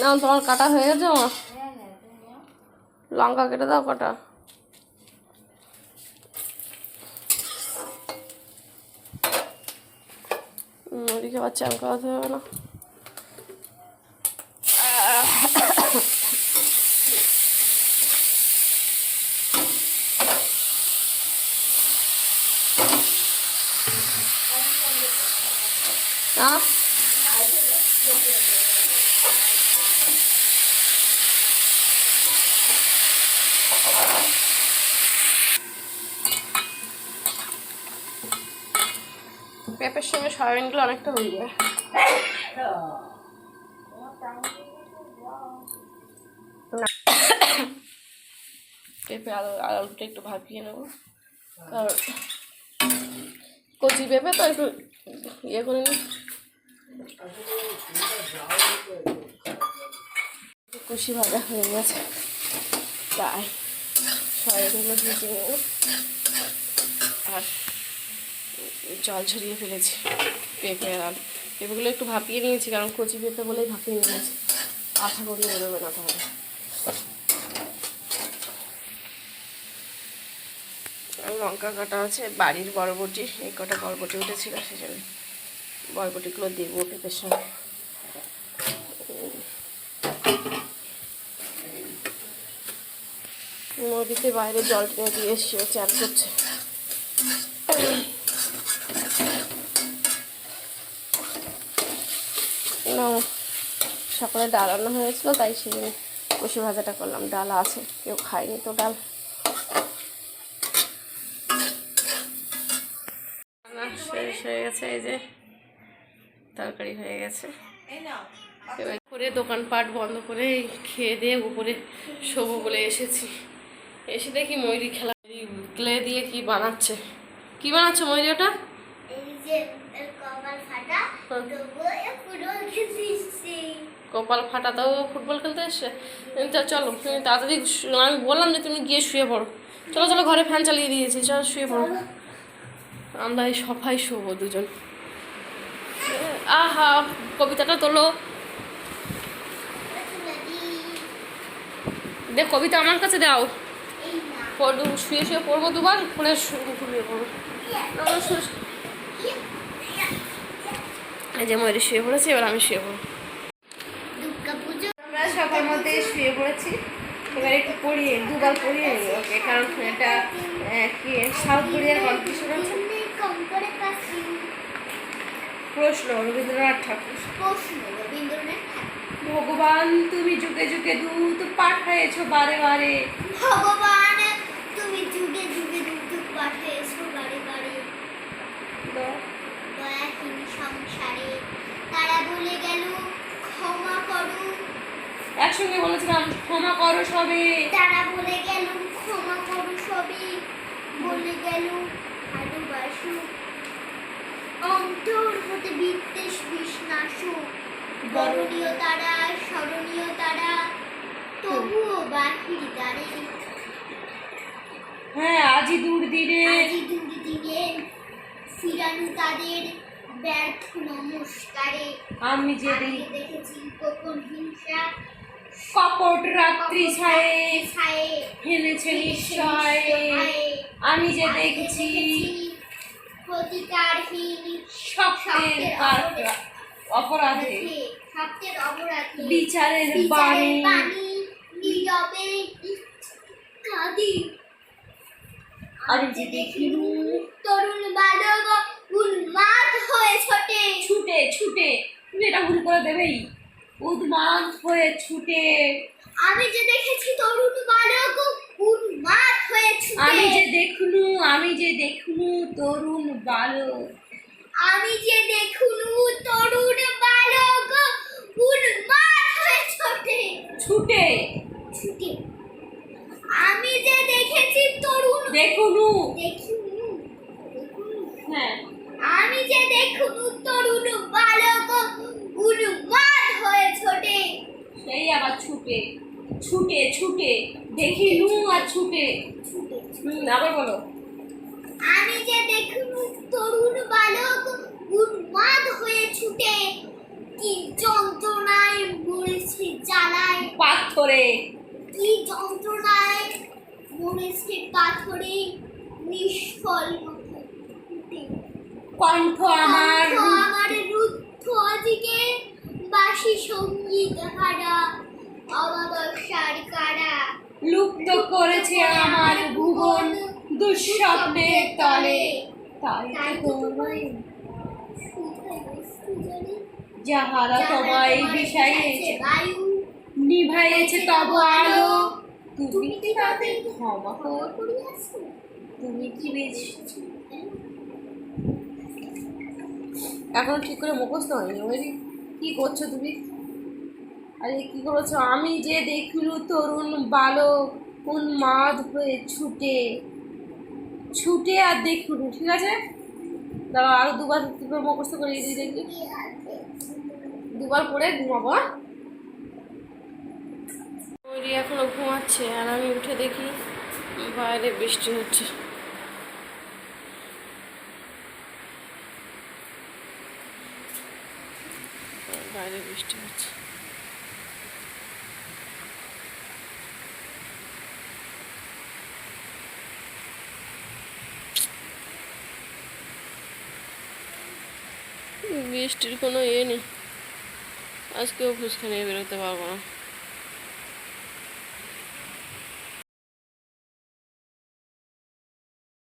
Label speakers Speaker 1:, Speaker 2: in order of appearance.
Speaker 1: না, তোমার কাটা হয়ে গেছে আমার লঙ্কা কেটে দাও কটা। ওদিকে আবার চান করাতে হবে না। আহ। পেঁপের সঙ্গে সয়াবিনগুলো অনেকটা না। পেঁপে আলু, আলুটা একটু ভাপিয়ে নেব। কারণ কচি পেঁপে তো একটু ইয়ে করে নিই কুশি ভাজা হয়ে গেছে। তাই সয়াবিনগুলো ভেজে নেব। জল ঝরিয়ে ফেলেছি পেঁপে আর আলু পেঁপেগুলো একটু ভাপিয়ে নিয়েছি, কারণ কচি পেঁপে বলেই ভাপিয়ে নিয়েছি। আঠা করলে বেরোবে না তাহলে। লঙ্কা কাটা আছে, বাড়ির বরবটি, এই কটা বরবটি উঠেছিল, সেজন্য বরবটিগুলো দেবো পেঁপের সঙ্গে। নদীতে বাইরে জল টেনে দিয়ে এসছে, ও চান করছে না সকালে ডাল রান্না হয়েছিল তাই সেদিন কষি ভাজাটা করলাম। ডাল আছে কেউ খায়নি তো ডাল। শেষ হয়ে গেছে এই যে তরকারি হয়ে গেছে। এবার করে দোকানপাট বন্ধ করে এই খেয়ে দিয়ে উপরে শোবো বলে এসেছি। এসে দেখি ময়ূরী খেলা। ক্লে দিয়ে কি বানাচ্ছে? কি বানাচ্ছে ময়ূরী ওটা?
Speaker 2: এই যে কপাল ফাটা তবুও এ ফুটবল খেলতে এসেছি?
Speaker 1: চলো, তুমি তাড়াতাড়ি আমি বললাম যে তুমি গিয়ে শুয়ে পড়ো। চলো চলো, ঘরে ফ্যান চালিয়ে দিয়েছি, চলো, শুয়ে পড়ো। আমরা এই সফাই শোবো দুজন। আহা, কবিতাটা তোলো। দে কবিতা আমার কাছে দাও। শুয়ে শুয়ে পড়ব দুবার ফোনে শু- ঘুমিয়ে পড়ব এই যে ময়ূরী শুয়ে পড়েছি, এবার আমি শুয়ে পড়ব। পড়েছি এবার একটু পড়িয়ে দুবার পড়িয়ে নিই ওকে, কারণ এটা কি, সাউথ কোরিয়ার
Speaker 2: কাশি
Speaker 1: প্রশ্ন, রবীন্দ্রনাথ ঠাকুর। ভগবান, তুমি যুগে যুগে দূত পাঠাইছো বারে বারে।
Speaker 2: ভগবান তুমি যুগে যুগে দুধ পাঠিয়েছো বাড়ি বাড়ি দয়াহীন সংসারে তারা বলে গেল ক্ষমা করো
Speaker 1: একসঙ্গে বলেছিলাম ক্ষমা করো সবে
Speaker 2: তারা বলে গেল ক্ষমা করো সবে বলে গেল ভালোবাসো অন্তর হতে বিদ্বেষ বিষ্ণাসু। বরণীয় তারা স্মরণীয় তারা তবুও বাহির দ্বারে।
Speaker 1: হ্যাঁ আজি দূর দিনে।
Speaker 2: আজি দুর্দিনে ফিরানু তাদের ব্যর্থ নমস্কারে।
Speaker 1: আমি যে
Speaker 2: দেখেছি গোপন হিংসা
Speaker 1: কপট রাত্রি ছায়ে ফেলেছে নিশ্চয়। আমি যে দেখেছি সত্যের অপরাধে। বিচারের বাণী। আমি যে দেখিনু।
Speaker 2: তরুণ বালক উন্মাদ হয়ে ছোটে।
Speaker 1: ছুটে ছুটে। এটা ভুল করে দেবেই। উদ্মান হয়ে ছুটে।
Speaker 2: আমি যে দেখেছি তরুণ বালক উন্মাদ হয়ে ছুটে।
Speaker 1: আমি যে দেখনু আমি যে দেখনু তরুণ বালক।
Speaker 2: আমি যে দেখুনু তরুণ বালক উন্মাদ হয়ে ছোটে।
Speaker 1: ছুটে।
Speaker 2: ছুটে। আমি যে দেখেছি তরুণ
Speaker 1: দেখুনু
Speaker 2: দেখিনু। দেখুনু।
Speaker 1: হ্যাঁ।
Speaker 2: আমি যে দেখুনু তরুণ বালক উন্মাদ হয়ে ছোটে।
Speaker 1: সেই আবার ছুটে ছুটে ছুটে দেখিনু আর ছুটে। হুম আবার বলো।
Speaker 2: আমি যে দেখুনু তরুণ বালক উন্মাদ হয়ে ছুটে কি যন্ত্রণা জ্বালায়।
Speaker 3: পাথরে।
Speaker 2: কি যন্ত্রণায় মনস্থির পাথরে নিষ্ফল।
Speaker 3: কণ্ঠ আমার
Speaker 2: আমার রুদ্ধ বাসি সংগীত হারা অমাবস্যার কারা।
Speaker 3: লুপ্ত করেছে আমার ভুবন দুঃস্বপ্নের তলে। তাই তো তোমায় যাহারা তোমায় বিষাইয়েছে
Speaker 2: বায়ু
Speaker 3: নিভাইয়েছে তব আলো। তুমি কি তাদের ক্ষমা কর।
Speaker 2: করিয়াছো।
Speaker 3: তুমি কি বেশ এখন ঠিক করে মুখস্থ হয়নি। ওই কী করছ তুমি? আরে, কী করেছ? আমি যে দেখিলু তরুণ বালক, কোন উন্মাদ হয়ে ছুটে ছুটে আর দেখিলু, ঠিক আছে? দাঁড়াও আরও দুবার দুবার মুখস্থ করে দিয়ে দেখি। দুবার পরে ঘুমাবো হ্যাঁ?
Speaker 1: ওরি এখনও ঘুমাচ্ছে, আর আমি উঠে দেখি বাইরে বৃষ্টি হচ্ছে। বাইরে বৃষ্টি হচ্ছে। বৃষ্টির কোনো ইয়ে নেই। আজকেও ফুচকা নিয়ে বেরোতে পারব না।